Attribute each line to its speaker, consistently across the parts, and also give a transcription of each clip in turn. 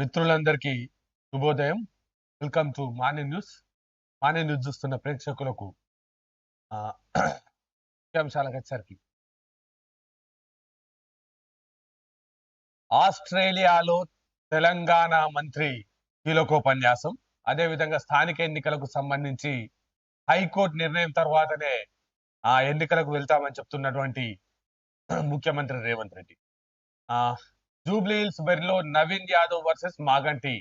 Speaker 1: మిత్రులందరికీ శుభోదయం. Welcome to morning news morning news చూస్తున్న ప్రేక్షకులకు ఆ, ముఖ్యాంశాలకు వచ్చేసరికి. ఆస్ట్రేలియాలో తెలంగాణ మంత్రి కీలకోపన్యాసం. అదేవిధంగా స్థానిక ఎన్నికలకు సంబంధించి హైకోర్టు నిర్ణయం తర్వాతనే ఆ ఎన్నికలకు వెళ్తామని చెప్తున్నటువంటి ముఖ్యమంత్రి రేవంత్ రెడ్డి. ఆ జూబ్లీ హిల్స్ బరిలో నవీన్ యాదవ్ వర్సెస్ మాగంటి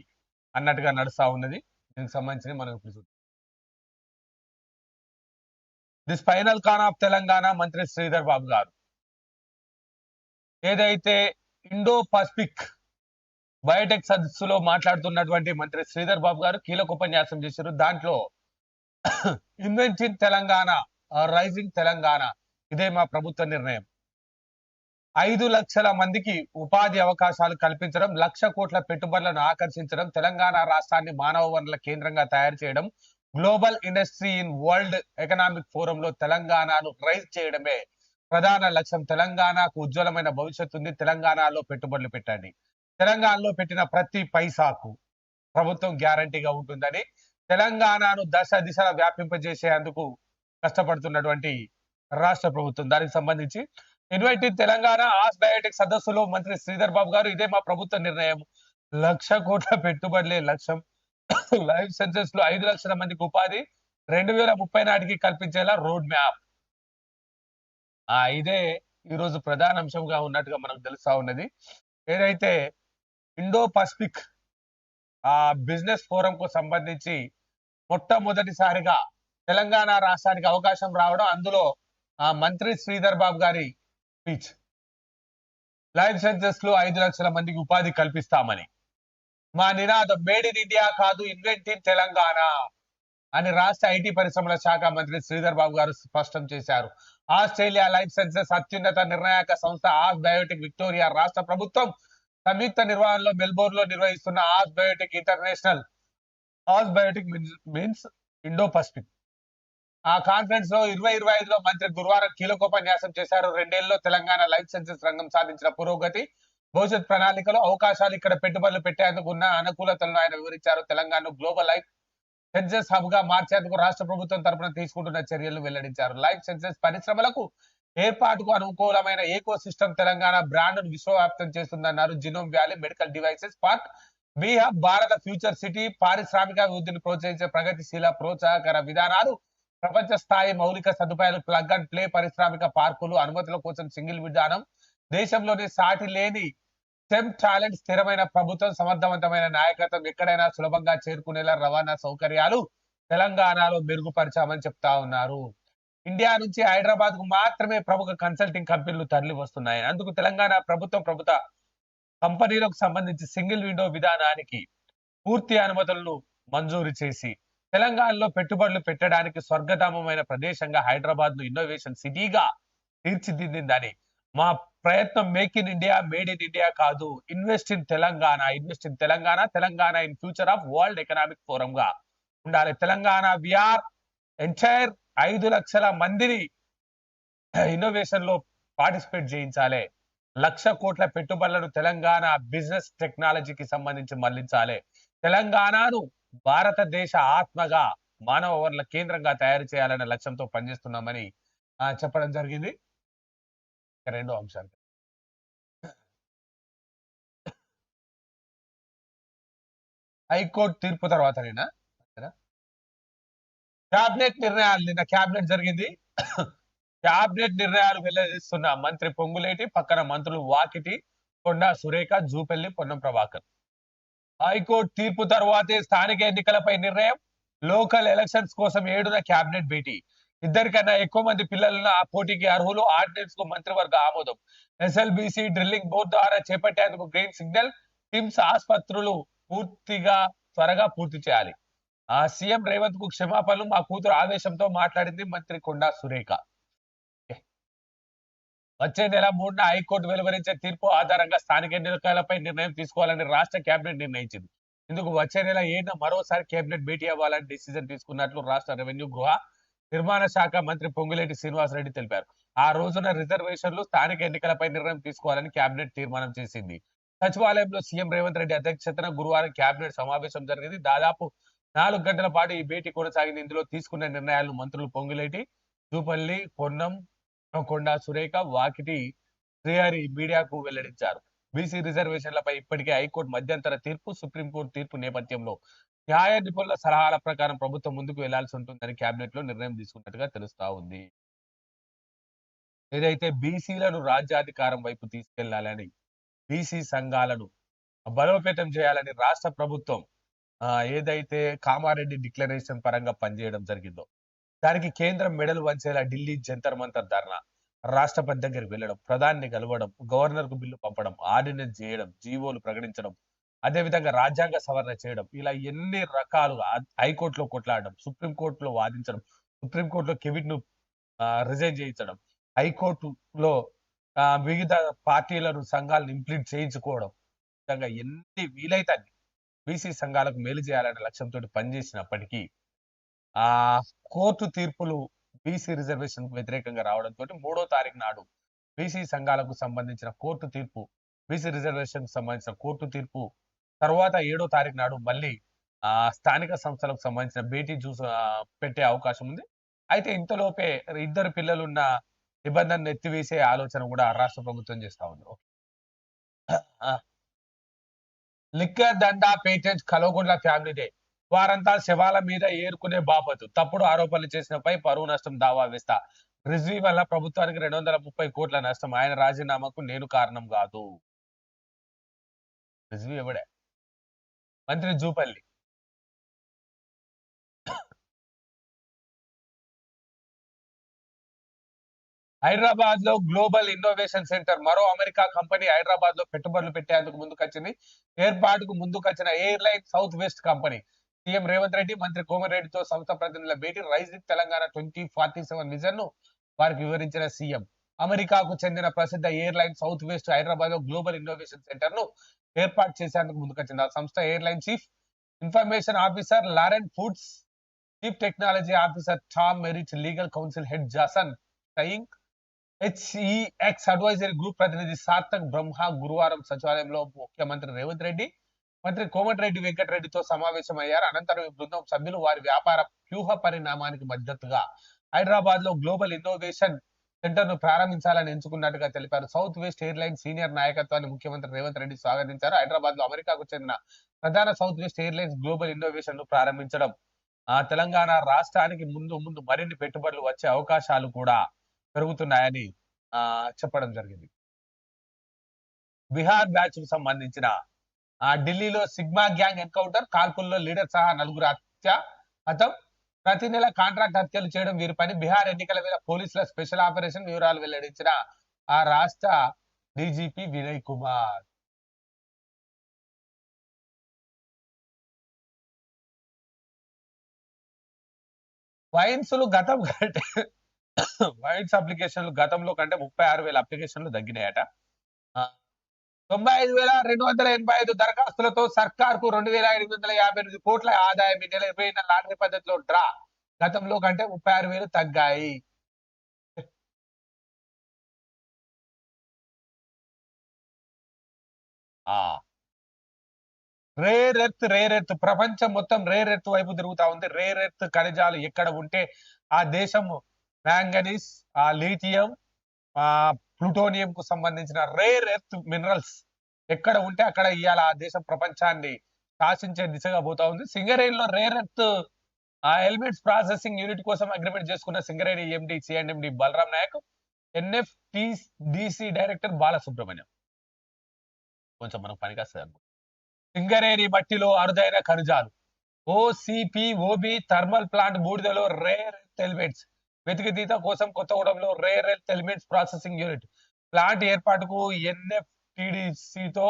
Speaker 1: అన్నట్టుగా నడుస్తా ఉన్నది. దీనికి సంబంధించి మనం ఇప్పుడు చూద్దాం. This final con of Telangana మంత్రి శ్రీధర్ బాబు గారు. ఏదైతే ఇండో పసిఫిక్ బయోటెక్ సదస్సులో మాట్లాడుతున్నటువంటి మంత్రి శ్రీధర్ బాబు గారు కీలక ఉపన్యాసం చేశారు. దాంట్లో invention Telangana uh, rising Telangana ఇదే మా ప్రభుత్వ నిర్ణయం. ఐదు లక్షల మందికి ఉపాధి అవకాశాలు కల్పించడం లక్ష కోట్ల పెట్టుబడులను ఆకర్షించడం తెలంగాణ రాష్ట్రాన్ని మానవ వనరుల కేంద్రంగా తయారు చేయడం global industry in world economic ఫోరంలో తెలంగాణను రైజ్ చేయడమే ప్రధాన లక్ష్యం. తెలంగాణకు ఉజ్వలమైన భవిష్యత్తు ఉంది. తెలంగాణలో పెట్టుబడులు పెట్టండి. తెలంగాణలో పెట్టిన ప్రతి పైసాకు ప్రభుత్వం గ్యారంటీగా ఉంటుందని తెలంగాణను దశ దిశలా వ్యాపింపజేసేందుకు కష్టపడుతున్నటువంటి రాష్ట్ర ప్రభుత్వం. దానికి సంబంధించి ఇన్వైటెడ్ తెలంగాణ ఆస్ బయోటెక్ సదస్సులో మంత్రి శ్రీధర్ బాబు గారు ఇదే మా ప్రభుత్వ నిర్ణయం. లక్ష కోట్ల పెట్టుబడులే లక్ష్యం. లైఫ్ సెన్సెస్లో ఐదు లక్షల మందికి ఉపాధి రెండు వేల ముప్పై నాటికి కల్పించేలా రోడ్ మ్యాప్. ఆ ఇదే ఈరోజు ప్రధాన అంశంగా ఉన్నట్టుగా మనకు తెలుస్తా ఉన్నది. ఏదైతే ఇండో పసిఫిక్ ఆ బిజినెస్ ఫోరం కు సంబంధించి మొట్టమొదటిసారిగా తెలంగాణ రాష్ట్రానికి అవకాశం రావడం అందులో ఆ మంత్రి శ్రీధర్ బాబు గారి స్పీచ్ లైఫ్ సెన్సెస్లో ఐదు లక్షల మందికి ఉపాధి కల్పిస్తామని. మా నినాదం మేడ్ ఇన్ ఇండియా కాదు ఇన్వెంట్ ఇన్ తెలంగాణ అని రాష్ట్ర ఐటీ పరిశ్రమల శాఖ మంత్రి శ్రీధర్ బాబు గారు స్పష్టం చేశారు. ఆస్ట్రేలియా లైఫ్ సెన్సెస్ అత్యున్నత నిర్ణాయక సంస్థ ఆస్ బయోటిక్ విక్టోరియా రాష్ట్ర ప్రభుత్వం సంయుక్త నిర్వహణలో మెల్బోర్న్లో నిర్వహిస్తున్న AusBiotech international AusBiotech means Indo Pacific uh కాన్ఫరెన్స్లో ఇరవై ఇరవై ఐదులో మంత్రి గురువారం కీలకోపన్యాసం చేశారు. రెండేళ్ళలో తెలంగాణ లైఫ్ సైన్సెస్ రంగం సాధించిన పురోగతి భవిష్యత్ ప్రణాళికలో అవకాశాలు ఇక్కడ పెట్టుబడులు పెట్టేందుకు ఉన్న అనుకూలతలను ఆయన వివరించారు. తెలంగాణ గ్లోబల్ లైఫ్ సెన్సెస్ హబ్గా మార్చేందుకు రాష్ట్ర ప్రభుత్వం తరపున తీసుకుంటున్న చర్యలు వెల్లడించారు. లైఫ్ సెన్సెస్ పరిశ్రమలకు ఏర్పాటుకు అనుకూలమైన ఏకో సిస్టమ్ తెలంగాణ బ్రాండ్ను విశ్వవ్యాప్తం చేస్తుందన్నారు. Genome valley medical devices park B hub భారత ఫ్యూచర్ సిటీ పారిశ్రామిక అభివృద్ధిని ప్రోత్సహించే ప్రగతిశీల ప్రోత్సాహకర విధానాలు ప్రపంచ స్థాయి మౌలిక సదుపాయాలు ప్లగ్ అండ్ ప్లే పారిశ్రామిక పార్కులు అనుమతుల కోసం సింగిల్ విధానం దేశంలోని సాటి లేని స్టెమ్ టాలెంట్ స్థిరమైన ప్రభుత్వం సమర్థవంతమైన నాయకత్వం ఎక్కడైనా సులభంగా చేరుకునేలా రవాణా సౌకర్యాలు తెలంగాణలో మెరుగుపరిచామని చెప్తా ఉన్నారు. ఇండియా నుంచి హైదరాబాద్కు మాత్రమే ప్రముఖ కన్సల్టింగ్ కంపెనీలు తరలి వస్తున్నాయి. అందుకు తెలంగాణ ప్రభుత్వం ప్రభుత్వ కంపెనీలకు సంబంధించి సింగిల్ విండో విధానానికి పూర్తి అనుమతులను మంజూరు చేసి తెలంగాణలో పెట్టుబడులు పెట్టడానికి స్వర్గధామమైన ప్రదేశంగా హైదరాబాద్ను ఇన్నోవేషన్ సిటీగా తీర్చిదిద్దిందని. మా ప్రయత్నం make in India made in India కాదు. Invest in Telangana invest in Telangana Telangana in future of world economic forum గా ఉండాలి. తెలంగాణ విఆర్ ఎంటైర్ ఐదు లక్షల మందిని ఇన్నోవేషన్లో పార్టిసిపేట్ చేయించాలి. లక్ష కోట్ల పెట్టుబడులను తెలంగాణ బిజినెస్ టెక్నాలజీకి సంబంధించి మళ్ళించాలి. తెలంగాణను భారతదేశ ఆత్మగా మానవ వనరుల కేంద్రంగా తయారు చేయాలనే లక్ష్యంతో పనిచేస్తున్నామని చెప్పడం జరిగింది. రెండో అంశాలు. హైకోర్టు తీర్పు తర్వాతనేనా? క్యాబినెట్ నిర్ణయాలు నిన్న క్యాబినెట్ జరిగింది. క్యాబినెట్ నిర్ణయాలు వెల్లడిస్తున్న మంత్రి పొంగులేటి పక్కన మంత్రులు వాకిటి కొండా సురేఖ జూపెల్లి పొన్నం ప్రభాకర్. హైకోర్టు తీర్పు తర్వాతే స్థానిక ఎన్నికలపై నిర్ణయం. లోకల్ ఎలక్షన్స్ కోసం ఏడున క్యాబినెట్ భేటీ. ఇద్దరికన్నా ఎక్కువ మంది పిల్లలను ఆ పోటీకి అర్హులు ఆర్డినెన్స్కు మంత్రివర్గ ఆమోదం. ఎస్ఎల్బిసి డ్రిల్లింగ్ బోర్డు ద్వారా చేపట్టేందుకు గ్రీన్ సిగ్నల్ టిమ్స్ ఆసుపత్రులు పూర్తిగా త్వరగా పూర్తి చేయాలి. ఆ సీఎం రేవంత్కు క్షమాపణలు మా కూతురు ఆవేశంతో మాట్లాడింది మంత్రి కొండా సురేఖ. వచ్చే నెల మూడున హైకోర్టు వెలువరించే తీర్పు ఆధారంగా స్థానిక ఎన్నికలపై నిర్ణయం తీసుకోవాలని రాష్ట్ర కేబినెట్ నిర్ణయించింది. ఇందుకు వచ్చే నెల ఏడున మరోసారి కేబినెట్ భేటీ అవ్వాలని డిసిజన్ తీసుకున్నట్లు రాష్ట్ర రెవెన్యూ గృహ నిర్మాణ శాఖ మంత్రి పొంగులేటి శ్రీనివాసరెడ్డి తెలిపారు. ఆ రోజున రిజర్వేషన్లు స్థానిక ఎన్నికలపై నిర్ణయం తీసుకోవాలని కేబినెట్ తీర్మానం చేసింది. సచివాలయంలో సీఎం రేవంత్ రెడ్డి అధ్యక్షతన గురువారం కేబినెట్ సమావేశం జరిగింది. దాదాపు నాలుగు గంటల పాటు ఈ భేటీ కొనసాగింది. ఇందులో తీసుకున్న నిర్ణయాలను మంత్రులు పొంగులేటి జూపల్లి పొన్నం కొండ సురేఖ వాకిటి శ్రీహరి మీడియాకు వెల్లడించారు. బీసీ రిజర్వేషన్లపై ఇప్పటికే హైకోర్టు మధ్యంతర తీర్పు సుప్రీంకోర్టు తీర్పు నేపథ్యంలో న్యాయ నిపుణుల సలహాల ప్రకారం ప్రభుత్వం ముందుకు వెళ్ళాల్సి ఉంటుందని కేబినెట్లో నిర్ణయం తీసుకున్నట్టుగా తెలుస్తా ఉంది. ఏదైతే బీసీలను రాజ్యాధికారం వైపు తీసుకెళ్ళాలని బీసీ సంఘాలను బలోపేతం చేయాలని రాష్ట్ర ప్రభుత్వం ఏదైతే కామారెడ్డి డిక్లరేషన్ పరంగా పనిచేయడం జరిగిందో దానికి కేంద్రం మెడలు వంచేలా ఢిల్లీ జంతర్ మంతర్ ధర్నా. రాష్ట్రపతి దగ్గరికి వెళ్ళడం ప్రధాని కలవడం గవర్నర్కు బిల్లు పంపడం ఆర్డినెన్స్ చేయడం జీవోలు ప్రకటించడం అదే విధంగా రాజ్యాంగ సవరణ చేయడం ఇలా ఎన్ని రకాలుగా హైకోర్టులో కొట్లాడడం సుప్రీంకోర్టులో వాదించడం సుప్రీంకోర్టులో కెవిట్ను రిజైన్ చేయించడం హైకోర్టులో వివిధ పార్టీలను సంఘాలను ఇంప్లీట్ చేయించుకోవడం విధంగా ఎన్ని వీలైతే బీసీ సంఘాలకు మేలు చేయాలనే లక్ష్యంతో పనిచేసినప్పటికీ ఆ కోర్టు తీర్పులు బీసీ రిజర్వేషన్ వ్యతిరేకంగా రావడంతో మూడో తారీఖు నాడు బీసీ సంఘాలకు సంబంధించిన కోర్టు తీర్పు బీసీ రిజర్వేషన్కు సంబంధించిన కోర్టు తీర్పు తర్వాత ఏడో తారీఖు నాడు మళ్ళీ ఆ స్థానిక సంస్థలకు సంబంధించిన భేటీ చూసి పెట్టే అవకాశం ఉంది. అయితే ఇంతలోపే ఇద్దరు పిల్లలున్న నిబంధనను ఎత్తివేసే ఆలోచన కూడా రాష్ట్ర ప్రభుత్వం చేస్తా ఉంది. లిక్కర్ దండా పేటెంట్ కలవగుండ్ల ఫ్యామిలీ డే వారంతా శవాల మీద ఏరుకునే బాపతు. తప్పుడు ఆరోపణలు చేసినపై పరువు నష్టం దావా వేస్తా. రిజ్వీ వల్ల ప్రభుత్వానికి రెండు వందల ముప్పై కోట్ల నష్టం. ఆయన రాజీనామాకు నేను కారణం కాదు. రిజ్వీ ఎవడే? మంత్రి జూపల్లి. హైదరాబాద్లో గ్లోబల్ ఇన్నోవేషన్ సెంటర్. మరో అమెరికా కంపెనీ హైదరాబాద్లో పెట్టుబడులు పెట్టేందుకు ముందుకొచ్చింది. ఏర్పాటుకు ముందుకొచ్చిన airline Southwest company. CM Revanth Reddy మంత్రి కోమరెడ్డితో సంస్థ ప్రతినిధుల భేటీ rising Telangana twenty forty seven విజన్ను వారికి వివరించిన సీఎం. అమెరికాకు చెందిన ప్రసిద్ధ ఎయిర్లైన్ సౌత్ వెస్ట్ హైదరాబాద్లో గ్లోబల్ ఇన్నోవేషన్ సెంటర్ను ఏర్పాటు చేసేందుకు ముందుకొచ్చింది. ఆ సంస్థ airline chief information officer Lauren Foods chief technology officer Tom Merritt legal counsel head Jason Tying HEX advisory group ప్రతినిధి సార్థక్ బ్రహ్మ గురువారం సచివాలయంలో ముఖ్యమంత్రి రేవంత్ రెడ్డి మంత్రి కోమటిరెడ్డి వెంకటరెడ్డితో సమావేశమయ్యారు. అనంతరం ఈ బృందం సభ్యులు వారి వ్యాపార వ్యూహ పరిణామానికి మద్దతుగా హైదరాబాద్లో గ్లోబల్ ఇన్నోవేషన్ సెంటర్ను ప్రారంభించాలని ఎంచుకున్నట్టుగా తెలిపారు. సౌత్ వెస్ట్ ఎయిర్లైన్ సీనియర్ నాయకత్వాన్ని ముఖ్యమంత్రి రేవంత్ రెడ్డి స్వాగతించారు. హైదరాబాద్లో అమెరికాకు చెందిన ప్రధాన సౌత్ వెస్ట్ ఎయిర్లైన్స్ గ్లోబల్ ఇన్నోవేషన్ను ప్రారంభించడం ఆ తెలంగాణ రాష్ట్రానికి ముందు ముందు మరిన్ని పెట్టుబడులు వచ్చే అవకాశాలు కూడా పెరుగుతున్నాయని ఆ చెప్పడం జరిగింది. బీహార్ బ్యాచ్కు సంబంధించిన ఢిల్లీలో సిగ్మా గ్యాంగ్ ఎన్కౌంటర్ కాల్పుల్లో లీడర్ సహా నలుగురు హత్య హతం. ప్రతి నెల కాంట్రాక్ట్ హత్యలు చేయడం వీరి పని. బీహార్ ఎన్నికల మీద పోలీసుల స్పెషల్ ఆపరేషన్ వివరాలు వెల్లడించిన ఆ రాష్ట్ర డీజీపీ వినయ్ కుమార్. వైన్స్లు గతం కంటే వైన్స్ అప్లికేషన్లు గతంలో కంటే ముప్పై ఆరు వేల అప్లికేషన్లు తగ్గినాయట. తొంభై ఐదు వేల రెండు వందల ఎనభై ఐదు దరఖాస్తులతో సర్కార్కు రెండు వేల ఎనిమిది వందల యాభై ఎనిమిది కోట్ల ఆదాయం ఈ నెల ఇరవై లాటరీ పద్ధతిలో డ్రా. గతంలో కంటే ముప్పై ఆరు వేలు తగ్గాయి. రేర్ ఎర్త్ రేర్ ఎర్త్ ప్రపంచం మొత్తం రేర్ ఎర్త్ వైపు తిరుగుతా ఉంది. రేర్ ఎర్త్ ఖనిజాలు ఎక్కడ ఉంటే ఆ దేశం మ్యాంగనీస్ ఆ లీథియం ఆ ప్లూటోనియం కు సంబంధించిన రేర్ ఎర్త్ మినరల్స్ ఎక్కడ ఉంటే అక్కడ ఇవాళ ఆ దేశం ప్రపంచాన్ని శాసించే దిశగా పోతా ఉంది. సింగరేణి లో rare earth uh elements processing unit కోసం అగ్రిమెంట్ చేసుకున్న Singareni MD CMD Balram Naik NF DC director Balasubramaniam. కొంచెం మనకు పనికొస్తుంది సింగరేణి మట్టిలో అరుదైన ఖనిజాలు. ఓసిపి ఓబి థర్మల్ ప్లాంట్ బూడిదలో రేర్ ఎలిమెంట్స్ వెతికితీత కోసం కొత్తగూడెంలో rare elements processing unit. Plant ఏర్పాటుకు టీడీసీతో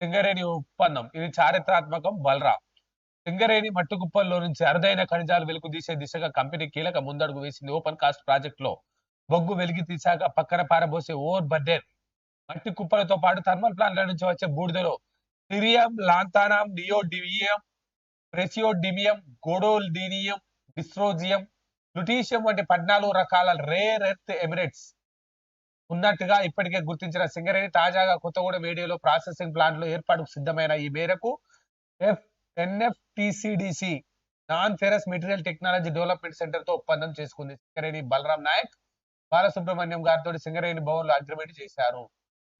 Speaker 1: సింగరేణి ఒప్పందం. ఇది చారిత్రాత్మకం బలరా. సింగరేణి మట్టుకుప్పల్లో నుంచి అరుదైన ఖనిజాలు వెలుగు తీసే దిశగా కంపెనీ కీలక ముందడుగు వేసింది ఓపెన్ కాస్ట్ ప్రాజెక్ట్లో బొగ్గు వెలికి తీశాక పక్కన పారబోసే ఓవర్ బర్డెన్. మట్టి కుప్పలతో పాటు థర్మల్ ప్లాంట్ల నుంచి వచ్చే బూడిదలో cerium lanthanum neodymium praseodymium gadolinium dysprosium lutetium వంటి పద్నాలుగు రకాల రేర్ ఎర్త్ ఎమిరేట్స్. ఉన్నట్టుగా ఇప్పటికే గుర్తించిన సింగరేణి తాజాగా కొత్తగూడెం ఏడియోలో ప్రాసెసింగ్ ప్లాంట్లు ఏర్పాటుకు సిద్ధమైన ఈ మేరకు F NFTCDC non ferrous material technology development సెంటర్తో ఒప్పందం చేసుకుంది సింగరేణి బలరాం నాయక్. బాలసుబ్రహ్మణ్యం గారితో సింగరేణి భవన్లో అగ్రిమెంట్ చేశారు.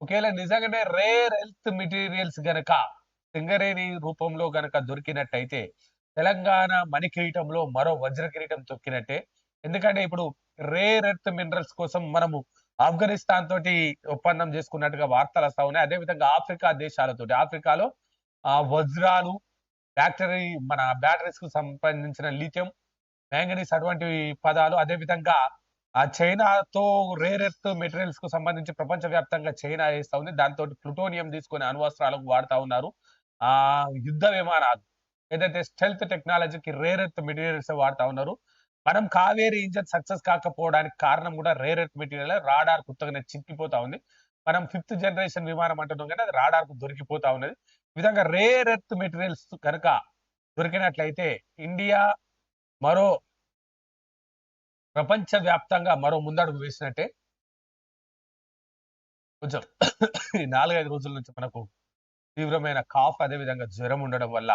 Speaker 1: ఒకవేళ నిజంగానే రేర్ హెల్త్ మెటీరియల్స్ గనక సింగరేణి రూపంలో గనక దొరికినట్టయితే తెలంగాణ మణి కిరీటంలో మరో వజ్ర కిరీటం తొక్కినట్టే. ఎందుకంటే ఇప్పుడు రేర్ ఎర్త్ మినరల్స్ కోసం మనము ఆఫ్ఘనిస్తాన్ తోటి ఒప్పందం చేసుకున్నట్టుగా వార్తలు వస్తా ఉన్నాయి. అదే విధంగా ఆఫ్రికా దేశాలతోటి ఆఫ్రికాలో ఆ వజ్రాలు బ్యాటరీ మన బ్యాటరీస్కు సంబంధించిన లిథియం మ్యాంగనీస్ అటువంటి పదాలు అదే విధంగా ఆ చైనాతో రేర్ ఎర్త్ మెటీరియల్స్కు సంబంధించి ప్రపంచ వ్యాప్తంగా చైనా వేస్తా ఉంది. దాంతో ప్లూటోనియం తీసుకునే అణువస్త్రాలకు వాడుతా ఉన్నారు. ఆ యుద్ధ విమానాలు ఏదైతే స్టెల్త్ టెక్నాలజీకి రేర్ ఎర్త్ మెటీరియల్స్ వాడుతా ఉన్నారు. మనం కావేరీ ఇంజన్ సక్సెస్ కాకపోవడానికి కారణం కూడా రేర్ ఎర్త్ మెటీరియల్ రాడార్ కొత్తగానే చిక్కిపోతా ఉంది. మనం ఫిఫ్త్ జనరేషన్ విమానం అంటున్నాం కానీ అది రాడార్కు దొరికిపోతా ఉన్నది. ఈ విధంగా రేర్ ఎర్త్ మెటీరియల్స్ కనుక దొరికినట్లయితే ఇండియా మరో ప్రపంచ వ్యాప్తంగా మరో ముందడుగు వేసినట్టే కొంచెం ఈ నాలుగైదు రోజుల నుంచి మనకు తీవ్రమైన కాఫ్ అదే విధంగా జ్వరం ఉండడం వల్ల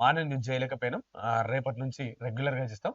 Speaker 1: మార్నింగ్ చేయలేకపోయినాం. రేపటి నుంచి రెగ్యులర్గా చేస్తాం.